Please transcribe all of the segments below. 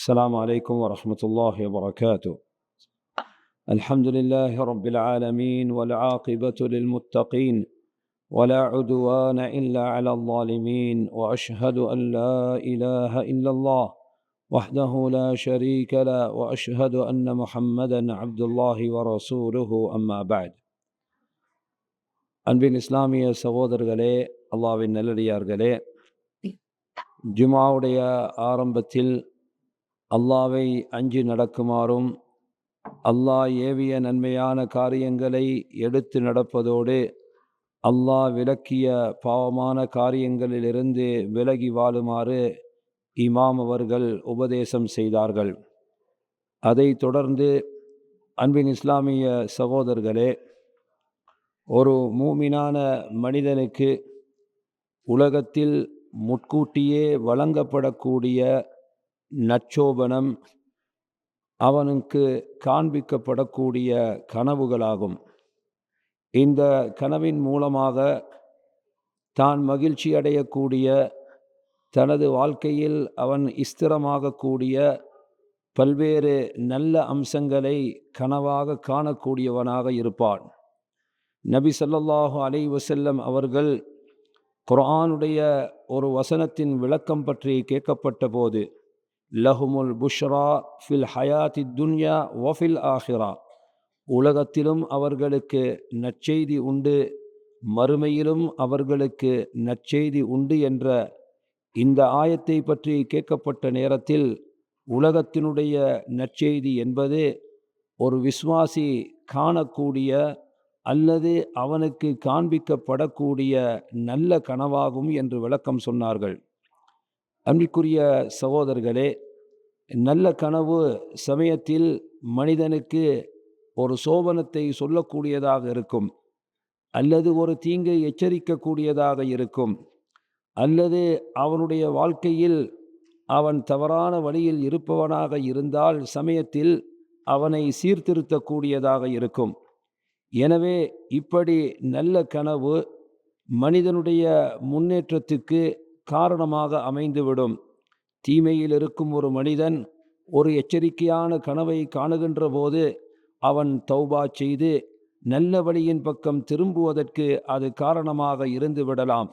السلام عليكم ورحمة الله وبركاته. الحمد لله رب العالمين والعاقبة للمتقين ولا عدوان إلا على الظالمين وأشهد أن لا إله إلا الله وحده لا شريك له وأشهد أن محمدا عبد الله ورسوله أما بعد. அன்பின் இஸ்லாமிய சகோதரர்களே அல்லாவின் நல்லடியார்களே ஜுமாவுடைய ஆரம்பத்தில் அல்லாவை அஞ்சு நடக்குமாறும் அல்லாஹ் ஏவிய நன்மையான காரியங்களை எடுத்து நடப்பதோடு அல்லாஹ் விளக்கிய பாவமான காரியங்களிலிருந்து விலகி வாழுமாறு இமாம் அவர்கள் உபதேசம் செய்தார்கள். அதைத் தொடர்ந்து அன்பின் இஸ்லாமிய சகோதரர்களே ஒரு மூமினான மனிதனுக்கு உலகத்தில் முட்கூட்டியே வழங்கப்படக்கூடிய நச்சோபனம் அவனுக்கு காண்பிக்கப்படக்கூடிய கனவுகளாகும். இந்த கனவின் மூலமாக தான் மகிழ்ச்சி அடையக்கூடிய தனது வாழ்க்கையில் அவன் ஸ்திரமாகக்கூடிய பல்வேறு நல்ல அம்சங்களை கனவாக காணக்கூடியவனாக இருப்பான். நபி ஸல்லல்லாஹு அலை வசல்லம் அவர்கள் குரானுடைய ஒரு வசனத்தின் விளக்கம் பற்றி கேட்கப்பட்ட போது லஹுமுல் புஷ்ரா ஃபில் ஹயாத்தி துன்யா வஃபில் ஆஹிரா உலகத்திலும் அவர்களுக்கு நற்செய்தி உண்டு மறுமையிலும் அவர்களுக்கு நற்செய்தி உண்டு என்ற இந்த ஆயத்தை பற்றி கேட்கப்பட்ட நேரத்தில் உலகத்தினுடைய நற்செய்தி என்பது ஒரு விஸ்வாசி காணக்கூடிய அல்லது அவனுக்கு காண்பிக்கப்படக்கூடிய நல்ல கனவாகும் என்று விளக்கம் சொன்னார்கள். அன்பிற்குரிய சகோதரர்களே நல்ல கனவு சமயத்தில் மனிதனுக்கு ஒரு சோபனத்தை சொல்லக்கூடியதாக இருக்கும். அல்லது ஒரு தீங்கை எச்சரிக்கக்கூடியதாக இருக்கும். அல்லது அவனுடைய வாழ்க்கையில் அவன் தவறான வழியில் இருப்பவனாக இருந்தால் சமயத்தில் அவனை சீர்திருத்தக்கூடியதாக இருக்கும். எனவே இப்படி நல்ல கனவு மனிதனுடைய முன்னேற்றத்துக்கு காரணமாக அமைந்துவிடும். தீமையில் இருக்கும் ஒரு மனிதன் ஒரு எச்சரிக்கையான கனவை காணுகின்ற போது அவன் தௌபா செய்து நல்ல வழியின் பக்கம் திரும்புவதற்கு அது காரணமாக இருந்து விடலாம்.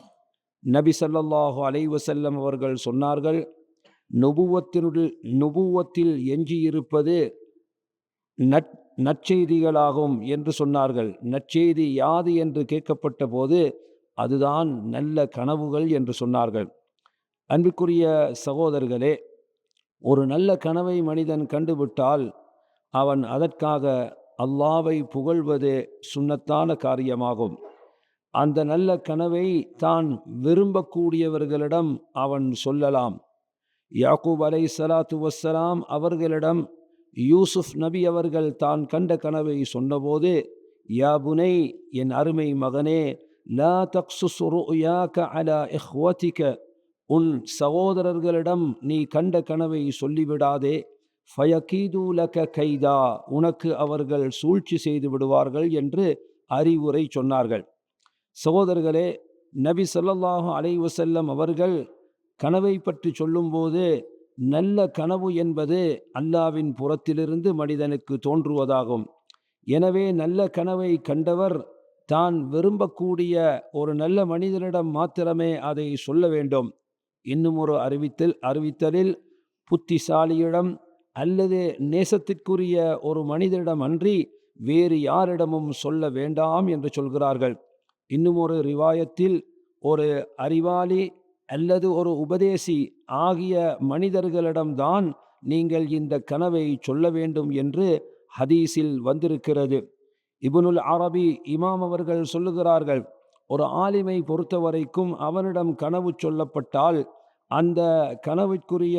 நபி சல்லல்லாஹு அலைவசல்லம் அவர்கள் சொன்னார்கள் நுபுவத்தினுள் நுபுவத்தில் எஞ்சியிருப்பது நற் நற்செய்திகளாகும் என்று சொன்னார்கள். நற்செய்தி யாது? என்று கேட்கப்பட்ட போது அதுதான் நல்ல கனவுகள் என்று சொன்னார்கள். அன்பிற்குரிய சகோதரர்களே ஒரு நல்ல கனவை மனிதன் கண்டுவிட்டால் அவன் அதற்காக அல்லாவை புகழ்வது சுண்ணத்தான காரியமாகும். அந்த நல்ல கனவை தான் விரும்பக்கூடியவர்களிடம் அவன் சொல்லலாம். யாக்கூப் அலை சலாத்து வசலாம் அவர்களிடம் யூசுப் நபி அவர்கள் தான் கண்ட கனவை சொன்னபோது யா புனை என் அருமை மகனே லா தக்சுஸ் ருயாக்க அலா இஹ்வதிக உன் சகோதரர்களிடம் நீ கண்ட கனவை சொல்லிவிடாதே. ஃபயகீதூலக கைதா. உனக்கு அவர்கள் சூழ்ச்சி செய்து விடுவார்கள் என்று அறிவுரை சொன்னார்கள். சகோதரர்களே நபி சொல்லல்லாஹு அலைவசல்லம் அவர்கள் கனவை பற்றி சொல்லும்போது நல்ல கனவு என்பது அல்லாவின் புறத்திலிருந்து மனிதனுக்கு தோன்றுவதாகும். எனவே நல்ல கனவை கண்டவர் தான் விரும்பக்கூடிய ஒரு நல்ல மனிதனிடம் மாத்திரமே அதை சொல்ல வேண்டும். இன்னும் ஒரு அறிவித்தல் அறிவித்தலில் புத்திசாலியிடம் அல்லது நேசத்திற்குரிய ஒரு மனிதனிடம் அன்றி வேறு யாரிடமும் சொல்ல வேண்டாம் என்று சொல்கிறார்கள். இன்னும் ஒரு ரிவாயத்தில் ஒரு அறிவாளி அல்லது ஒரு உபதேசி ஆகிய மனிதர்களிடம்தான் நீங்கள் இந்த கனவை சொல்ல வேண்டும் என்று ஹதீஸில் வந்திருக்கிறது. இபுனுல் அரபி இமாம் அவர்கள் சொல்லுகிறார்கள் ஒரு ஆலிமை பொறுத்தவரைக்கும் அவனிடம் கனவு சொல்லப்பட்டால் அந்த கனவுக்குரிய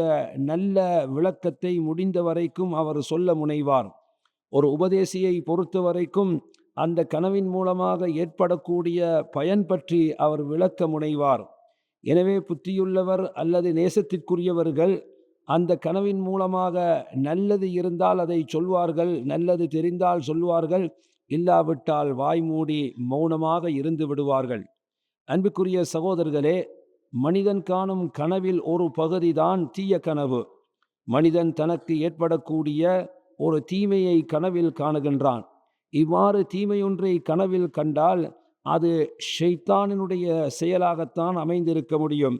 நல்ல விளக்கத்தை முடிந்த வரைக்கும் அவர் சொல்ல முனைவார். ஒரு உபதேசியை பொறுத்த வரைக்கும் அந்த கனவின் மூலமாக ஏற்படக்கூடிய பயன் பற்றி அவர் விளக்க முனைவார். எனவே புத்தியுள்ளவர் அல்லது நேசத்திற்குரியவர்கள் அந்த கனவின் மூலமாக நல்லது இருந்தால் அதை சொல்வார்கள் நல்லது தெரிந்தால் சொல்வார்கள் இல்லாவிட்டால் வாய் மூடி மௌனமாக இருந்து விடுவார்கள். அன்புக்குரிய சகோதரர்களே மனிதன் காணும் கனவில் ஒரு பகுதிதான் தீய கனவு. மனிதன் தனக்கு ஏற்படக்கூடிய ஒரு தீமையை கனவில் காணுகின்றான். இவ்வாறு தீமையொன்றை கனவில் கண்டால் அது ஷெய்தானினுடைய செயலாகத்தான் அமைந்திருக்க முடியும்.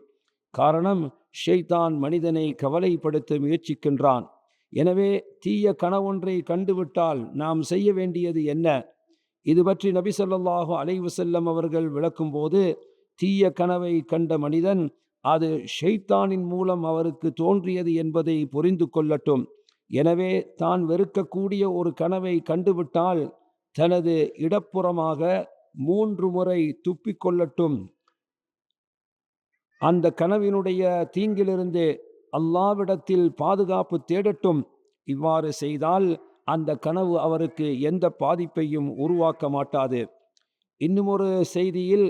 காரணம் ஷெய்தான் மனிதனை கவலைப்படுத்த முயற்சிக்கின்றான். எனவே தீய கனவொன்றை கண்டுவிட்டால் நாம் செய்ய வேண்டியது என்ன? இது பற்றி நபி சொல்லாஹு அலைவு செல்லம் அவர்கள் விளக்கும்போது தீய கனவை கண்ட மனிதன் அது ஷெய்தானின் மூலம் அவருக்கு தோன்றியது என்பதை புரிந்து கொள்ளட்டும். எனவே தான் வெறுக்கக்கூடிய ஒரு கனவை கண்டுவிட்டால் தனது இடப்புறமாக மூன்று முறை துப்பிக்கொள்ளட்டும் அந்த கனவினுடைய தீங்கிலிருந்து அல்லாவிடத்தில் பாதுகாப்பு தேடட்டும். இவ்வாறு செய்தால் அந்த கனவு அவருக்கு எந்த பாதிப்பையும் உருவாக்க மாட்டாது. இன்னும் ஒரு செய்தியில்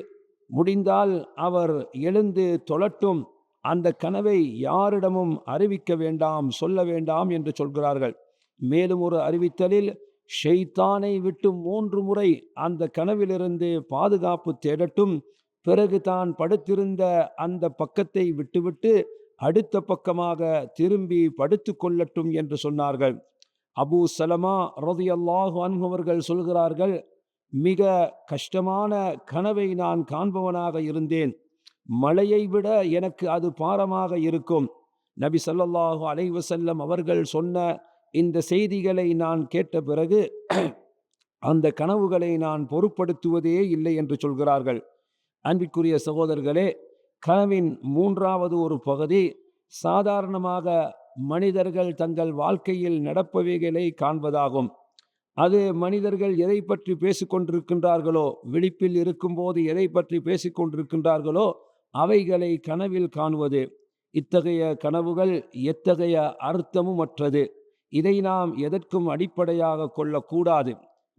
முடிந்தால் அவர் எழுந்து தொழட்டும். அந்த கனவை யாரிடமும் அறிவிக்க வேண்டாம் சொல்ல வேண்டாம் என்று சொல்கிறார்கள். மேலும் ஒரு அறிவித்தலில் ஷெய்தானை விட்டு மூன்று முறை அந்த கனவிலிருந்து பாதுகாப்பு தேடட்டும். பிறகு தான் படுத்திருந்த அந்த பக்கத்தை விட்டுவிட்டு அடுத்த பக்கமாக திரும்பி படுத்து கொள்ளட்டும் என்று சொன்னார்கள். அபு சலமா ரதியல்லாஹு அன்பவர்கள் சொல்கிறார்கள் மிக கஷ்டமான கனவை நான் காண்பவனாக இருந்தேன். மழையை விட எனக்கு அது பாரமாக இருக்கும். நபி சல்லல்லாஹு அலைவசல்லம் அவர்கள் சொன்ன இந்த செய்திகளை நான் கேட்ட பிறகு அந்த கனவுகளை நான் பொருட்படுத்துவதே இல்லை என்று சொல்கிறார்கள். அன்பிற்குரிய சகோதரர்களே கனவின் மூன்றாவது ஒரு பகுதி சாதாரணமாக மனிதர்கள் தங்கள் வாழ்க்கையில் நடப்பவைகளை காண்பதாகும். அது மனிதர்கள் எதை பற்றி பேசிக்கொண்டிருக்கின்றார்களோ விழிப்பில் இருக்கும்போது எதை பற்றி பேசிக்கொண்டிருக்கின்றார்களோ அவைகளை கனவில் காணுவது. இத்தகைய கனவுகள் எத்தகைய அர்த்தமும் அற்றது இதை நாம் எதற்கும் அடிப்படையாக கொள்ளக்கூடாது.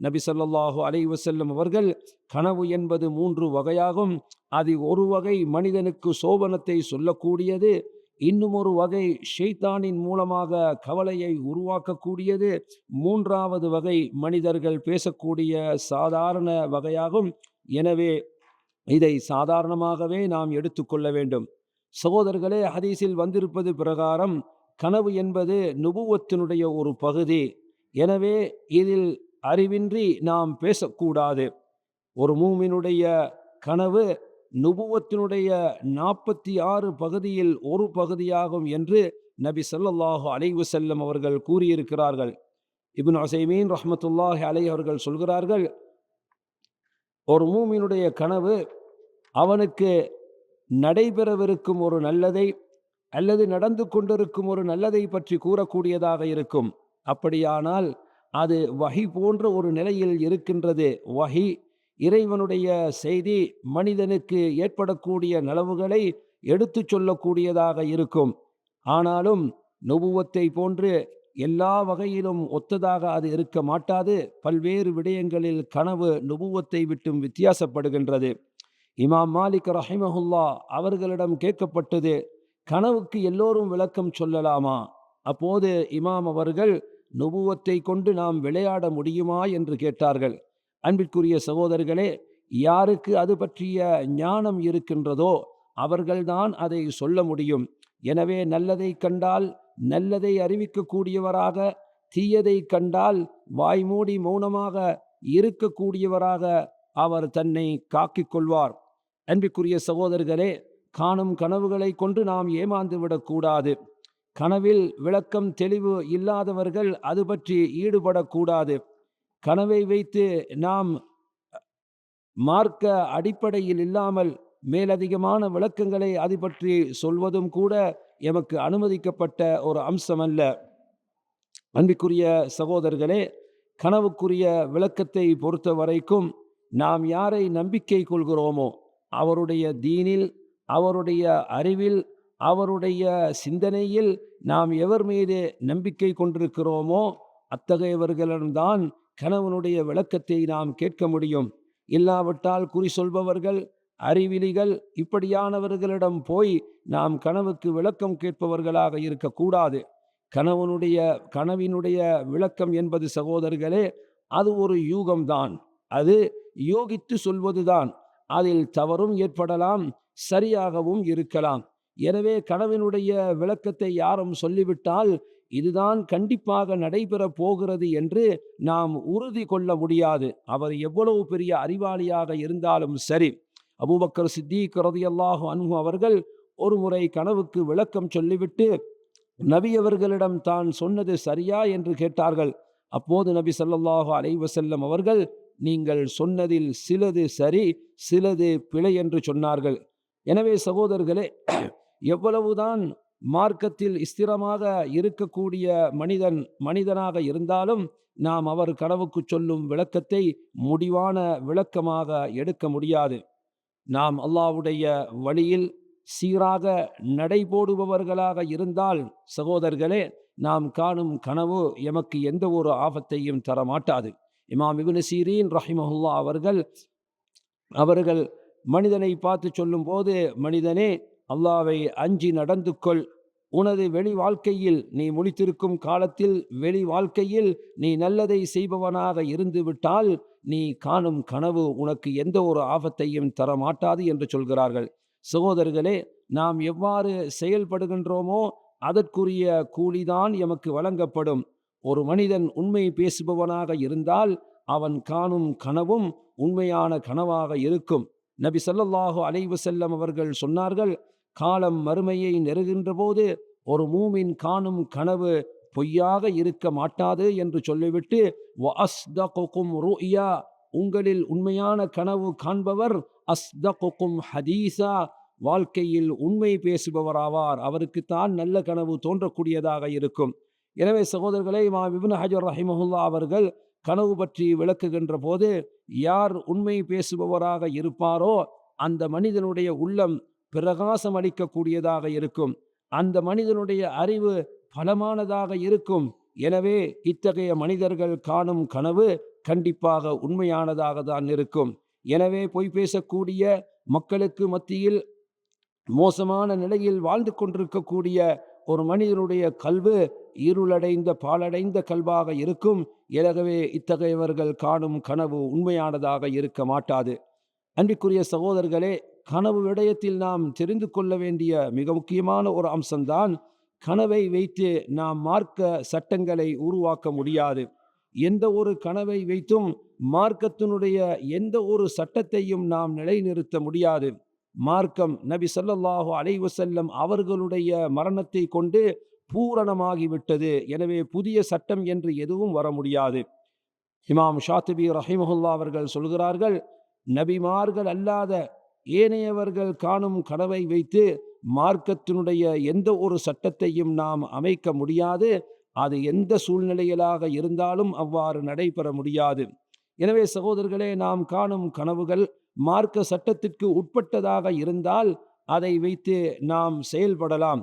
நபி சொல்லாஹு அலை வசல்லம் அவர்கள் கனவு என்பது மூன்று வகையாகும். அது ஒரு வகை மனிதனுக்கு சோபனத்தை சொல்லக்கூடியது இன்னும் ஒரு வகை ஷெய்தானின் மூலமாக கவலையை உருவாக்கக்கூடியது. மூன்றாவது வகை மனிதர்கள் பேசக்கூடிய சாதாரண வகையாகும். எனவே இதை சாதாரணமாகவே நாம் எடுத்துக்கொள்ள வேண்டும். சகோதரர்களே ஹதீஸில் வந்திருப்பது பிரகாரம் கனவு என்பது நுபுவத்தினுடைய ஒரு பகுதி. எனவே இதில் அறிவின்றி நாம் பேசக்கூடாது. ஒரு மூமினுடைய கனவு நுபுவத்தினுடைய நாற்பத்தி ஆறு பகுதியில் ஒரு பகுதியாகும் என்று நபி சொல்லல்லாஹு அலைவு செல்லம் அவர்கள் கூறியிருக்கிறார்கள். இபின் அசைமீன் ரஹமத்துல்லாஹி அலை அவர்கள் சொல்கிறார்கள் ஒரு மூமினுடைய கனவு அவனுக்கு நடைபெறவிருக்கும் ஒரு நல்லதை அல்லது நடந்து கொண்டிருக்கும் ஒரு நல்லதை பற்றி கூறக்கூடியதாக இருக்கும். அப்படியானால் அது வகை போன்ற ஒரு நிலையில் இருக்கின்றது. வகை இறைவனுடைய செய்தி மனிதனுக்கு ஏற்படக்கூடிய நலவுகளை எடுத்து சொல்லக்கூடியதாக இருக்கும். ஆனாலும் நுபுவத்தை போன்று எல்லா வகையிலும் ஒத்ததாக அது இருக்க மாட்டாது. பல்வேறு விடயங்களில் கனவு நுபுவத்தை விட்டும் வித்தியாசப்படுகின்றது. இமாம் மாலிக் ரஹிமஹுல்லா அவர்களிடம் கேட்கப்பட்டது கனவுக்கு எல்லோரும் விளக்கம் சொல்லலாமா? அப்போது இமாம் அவர்கள் நுபுவத்தை கொண்டு நாம் விளையாட முடியுமா என்று கேட்டார்கள். அன்பிற்குரிய சகோதரர்களே யாருக்கு அது பற்றிய ஞானம் இருக்கின்றதோ அவர்கள்தான் அதை சொல்ல முடியும். எனவே நல்லதை கண்டால் நல்லதை அறிவிக்கக்கூடியவராக தீயதை கண்டால் வாய்மூடி மௌனமாக இருக்கக்கூடியவராக அவர் தன்னை காக்கிக் கொள்வார். அன்பிற்குரிய சகோதரர்களே காணும் கனவுகளை கொண்டு நாம் ஏமாந்து விடக்கூடாது கனவில் விளக்கம் தெளிவு இல்லாதவர்கள் அது பற்றி ஈடுபடக்கூடாது. கனவை வைத்து நாம் மார்க்க அடிப்படையில் இல்லாமல் மேலதிகமான விளக்கங்களை அது பற்றி சொல்வதும் கூட எமக்கு அனுமதிக்கப்பட்ட ஒரு அம்சம் அல்ல அன்பிற்குரிய சகோதரர்களே கனவுக்குரிய விளக்கத்தை பொறுத்த வரைக்கும் நாம் யாரை நம்பிக்கை கொள்கிறோமோ அவருடைய தீனில் அவருடைய அறிவில் அவருடைய சிந்தனையில் நாம் எவர் மீது நம்பிக்கை கொண்டிருக்கிறோமோ அத்தகையவர்களிடம்தான் கணவனுடைய விளக்கத்தை நாம் கேட்க முடியும். இல்லாவிட்டால் குறி சொல்பவர்கள் அறிவிலிகள் இப்படியானவர்களிடம் போய் நாம் கனவுக்கு விளக்கம் கேட்பவர்களாக இருக்கக்கூடாது. கணவனுடைய கனவினுடைய விளக்கம் என்பது சகோதரர்களே அது ஒரு யூகம்தான். அது யோகித்து சொல்வதுதான். அதில் தவறும் ஏற்படலாம் சரியாகவும் இருக்கலாம். எனவே கனவினுடைய விளக்கத்தை யாரும் சொல்லிவிட்டால் இதுதான் கண்டிப்பாக நடைபெறப் போகிறது என்று நாம் உறுதி கொள்ள முடியாது. அவர் எவ்வளவு பெரிய அறிவாளியாக இருந்தாலும் சரி. அபூபக்கர் சித்திக் ரதியல்லாஹு அன்ஹு அவர்கள் ஒரு முறை கனவுக்கு விளக்கம் சொல்லிவிட்டு நபி அவர்களிடம் தான் சொன்னது சரியா? என்று கேட்டார்கள். அப்போது நபி ஸல்லல்லாஹு அலைவசல்லம் அவர்கள் நீங்கள் சொன்னதில் சிலது சரி சிலது பிழை என்று சொன்னார்கள். எனவே சகோதரர்களே எவ்வளவுதான் மார்க்கத்தில் ஸ்திரமாக இருக்கக்கூடிய மனிதன் மனிதனாக இருந்தாலும் நாம் அவர் கனவுக்கு சொல்லும் விளக்கத்தை முடிவான விளக்கமாக எடுக்க முடியாது. நாம் அல்லாஹ்வுடைய வழியில் சீராக நடைபோடுபவர்களாக இருந்தால் சகோதரர்களே நாம் காணும் கனவு எமக்கு எந்த ஒரு ஆபத்தையும் தர மாட்டாது இமாம் இபின் சீரீன் ரஹிமஹுல்லா அவர்கள் அவர்கள் மனிதனை பார்த்து சொல்லும்போது மனிதனே அல்லாவை அஞ்சி நடந்து கொள் உனது வெளி வாழ்க்கையில் நீ முடித்திருக்கும் காலத்தில் வெளி வாழ்க்கையில் நீ நல்லதை செய்பவனாக இருந்துவிட்டால் நீ காணும் கனவு உனக்கு எந்த ஒரு ஆபத்தையும் தர மாட்டாது என்று சொல்கிறார்கள். சகோதரர்களே நாம் எவ்வாறு செயல்படுகின்றோமோ அதற்குரிய கூலிதான் எமக்கு வழங்கப்படும். ஒரு மனிதன் உண்மை பேசுபவனாக இருந்தால் அவன் காணும் கனவும் உண்மையான கனவாக இருக்கும். நபி சல்லல்லாஹு அலைவு செல்லம் அவர்கள் சொன்னார்கள் காலம் மறுமையை நெருகின்ற போது ஒரு மூமின் காணும் கனவு பொய்யாக இருக்க மாட்டாது என்று சொல்லிவிட்டு ருயா உங்களில் உண்மையான கனவு காண்பவர் அஸ்தகுக்கும் ஹதீசா வாழ்க்கையில் உண்மை பேசுபவராவார். அவருக்குத்தான் நல்ல கனவு தோன்றக்கூடியதாக இருக்கும். எனவே சகோதரர்களே மா விபின் ஹஜர் ரஹிமஹுல்லா அவர்கள் கனவு பற்றி விளக்குகின்ற போது யார் உண்மை பேசுபவராக இருப்பாரோ அந்த மனிதனுடைய உள்ளம் பிரகாசம் அளிக்கக்கூடியதாக இருக்கும். அந்த மனிதனுடைய அறிவு பலமானதாக இருக்கும். எனவே இத்தகைய மனிதர்கள் காணும் கனவு கண்டிப்பாக உண்மையானதாக தான் இருக்கும். எனவே பொய் பேசக்கூடிய மக்களுக்கு மத்தியில் மோசமான நிலையில் வாழ்ந்து கொண்டிருக்கக்கூடிய ஒரு மனிதனுடைய கல்வு இருளடைந்த பாலடைந்த கல்வாக இருக்கும். எனவே இத்தகையவர்கள் காணும் கனவு உண்மையானதாக இருக்க மாட்டாது. அன்பிற்குரிய சகோதரர்களே கனவு விடயத்தில் நாம் தெரிந்து கொள்ள வேண்டிய மிக முக்கியமான ஒரு அம்சம்தான் கனவை வைத்து நாம் மார்க்க சட்டங்களை உருவாக்க முடியாது. எந்த ஒரு கனவை வைத்தும் மார்க்கத்தினுடைய எந்த ஒரு சட்டத்தையும் நாம் நிலைநிறுத்த முடியாது. மார்க்கம் நபி ஸல்லல்லாஹு அலைவசல்லம் அவர்களுடைய மரணத்தை கொண்டு பூரணமாகிவிட்டது எனவே புதிய சட்டம் என்று எதுவும் வர முடியாது. இமாம் ஷாத்திபி ரஹிமஹுல்லா அவர்கள் சொல்கிறார்கள் நபிமார்கள் அல்லாத ஏனையவர்கள் காணும் கனவை வைத்து மார்க்கத்தினுடைய எந்த ஒரு சட்டத்தையும் நாம் அமைக்க முடியாது. அது எந்த சூழ்நிலையிலாக இருந்தாலும் அவ்வாறு நடைபெற முடியாது. எனவே சகோதரர்களே நாம் காணும் கனவுகள் மார்க்க சட்டத்திற்கு உட்பட்டதாக இருந்தால் அதை வைத்து நாம் செயல்படலாம்.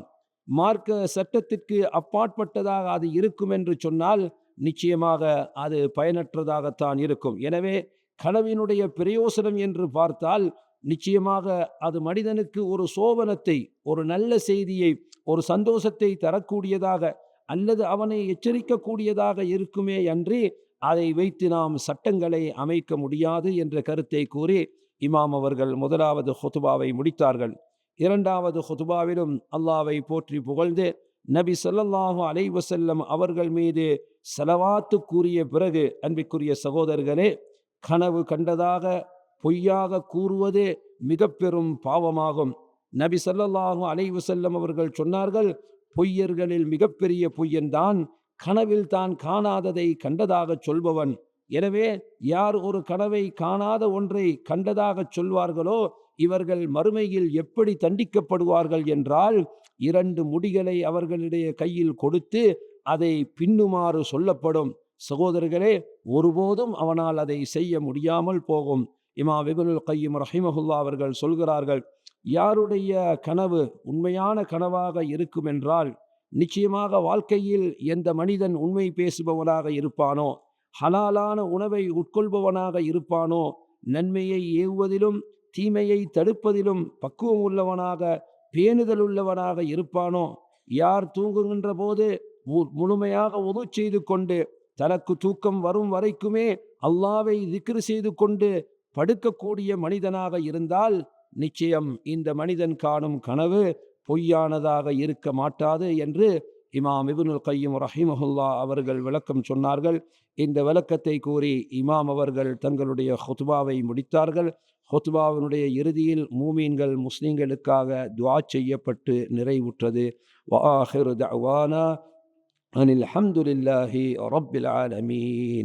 மார்க்க சட்டத்திற்கு அப்பாற்பட்டதாக அது இருக்கும் என்று சொன்னால் நிச்சயமாக அது பயனற்றதாகத்தான் இருக்கும். எனவே கனவினுடைய பிரயோசனம் என்று பார்த்தால் நிச்சயமாக அது மனிதனுக்கு ஒரு சோபனத்தை ஒரு நல்ல செய்தியை ஒரு சந்தோஷத்தை தரக்கூடியதாக அல்லது அவனை எச்சரிக்கக்கூடியதாக இருக்குமே அன்றி அதை வைத்து நாம் சட்டங்களை அமைக்க முடியாது என்ற கருத்தை கூறி இமாம் அவர்கள் முதலாவது ஹொதுபாவை முடித்தார்கள். இரண்டாவது ஹுதுபாவிலும் அல்லாவை போற்றி புகழ்ந்து நபி சொல்லல்லாஹு அலைவசல்லம் அவர்கள் மீது செலவாத்து கூறிய பிறகு அன்பிற்குரிய சகோதரர்களே கனவு கண்டதாக பொய்யாக கூறுவதே மிக பெரும் பாவமாகும். நபி சல்லல்லாஹு அலைஹி வஸல்லம் அவர்கள் சொன்னார்கள் பொய்யர்களில் மிகப்பெரிய பொய்யன்தான் கனவில் தான் காணாததை கண்டதாக சொல்பவன். எனவே யார் ஒரு கனவை காணாத ஒன்றை கண்டதாக சொல்வார்களோ இவர்கள் மறுமையில் எப்படி தண்டிக்கப்படுவார்கள் என்றால் இரண்டு முடிகளை அவர்களுடைய கையில் கொடுத்து அதை பின்னுமாறு சொல்லப்படும். சகோதரர்களே ஒருபோதும் அவனால் அதை செய்ய முடியாமல் போகும். இமா வெகுனுல் கையும் ரஹிமஹுல்லா அவர்கள் சொல்கிறார்கள் யாருடைய கனவு உண்மையான கனவாக இருக்கும் என்றால் நிச்சயமாக வாழ்க்கையில் எந்த மனிதன் உண்மை பேசுபவனாக இருப்பானோ ஹலாலான உணவை உட்கொள்பவனாக இருப்பானோ நன்மையை ஏவுவதிலும் தீமையை தடுப்பதிலும் பக்குவம் உள்ளவனாக பேணுதல் உள்ளவனாக இருப்பானோ யார் தூங்குகின்ற போது மு- முழுமையாக உது செய்து கொண்டு தனக்கு தூக்கம் வரும் வரைக்குமே அல்லாவை திக்ரு செய்து கொண்டு படுக்கக்கூடிய மனிதனாக இருந்தால் நிச்சயம் இந்த மனிதன் காணும் கனவு பொய்யானதாக இருக்க மாட்டாது என்று இமாம் இபுனுல் கையும் ரஹிமஹுல்லா அவர்கள் விளக்கம் சொன்னார்கள். இந்த விளக்கத்தை கூறி இமாம் அவர்கள் தங்களுடைய ஹுத்பாவை முடித்தார்கள். ஹுத்பாவினுடைய இறுதியில் மூமீன்கள் முஸ்லீம்களுக்காக துவா செய்யப்பட்டு நிறைவுற்றது. வாஹிரு தவானா அனில் அஹமதுல்லாஹி ரப்பில் ஆலமீன்.